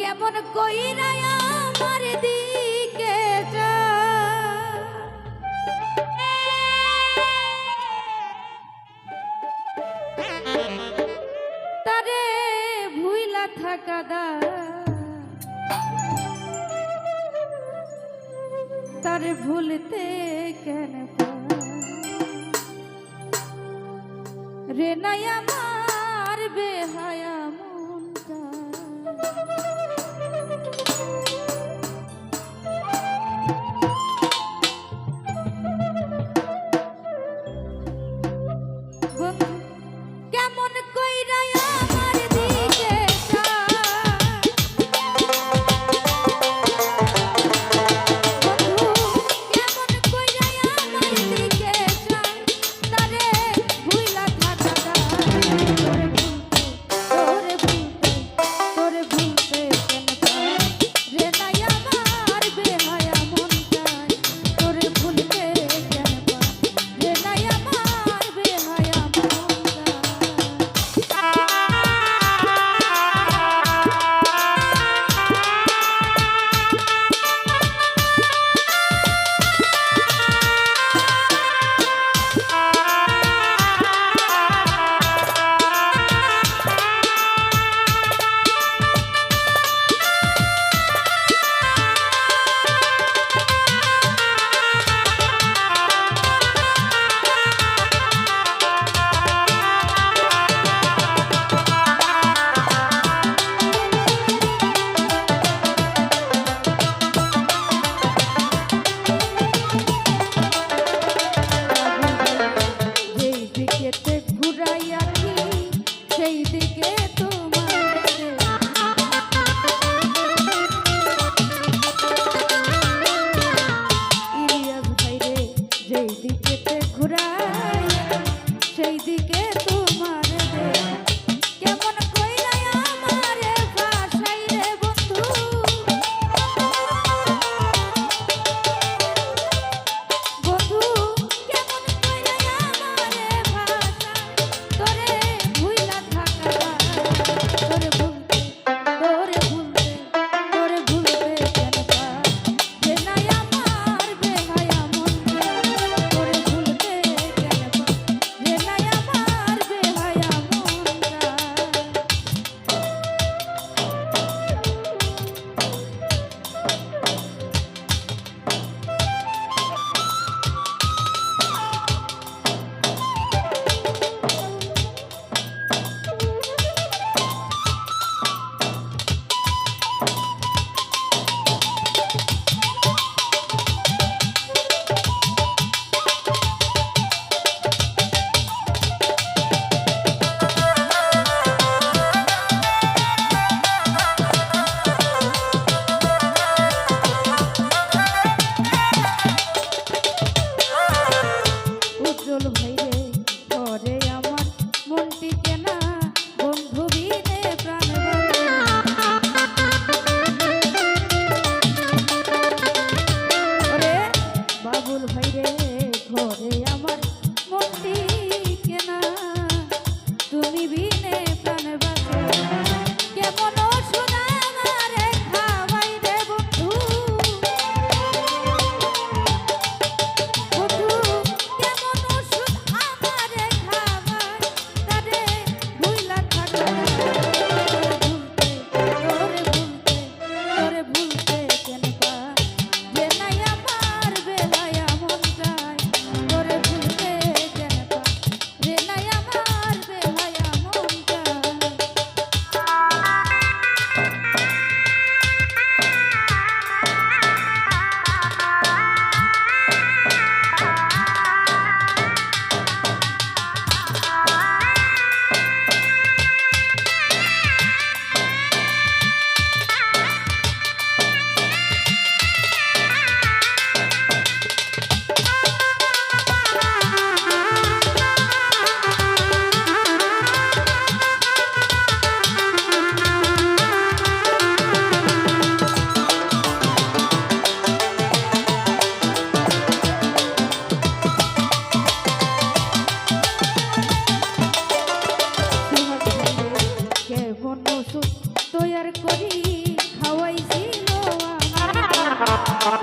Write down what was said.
কেমন কইরা আমার দিকে তারে ভুইলা থাকা দা। তারে ভুলতে কেন? রে নাই আমার বেহায়া মনটা। এখন ওষুধ তৈয়ার করি খাওয়াইছিল আমার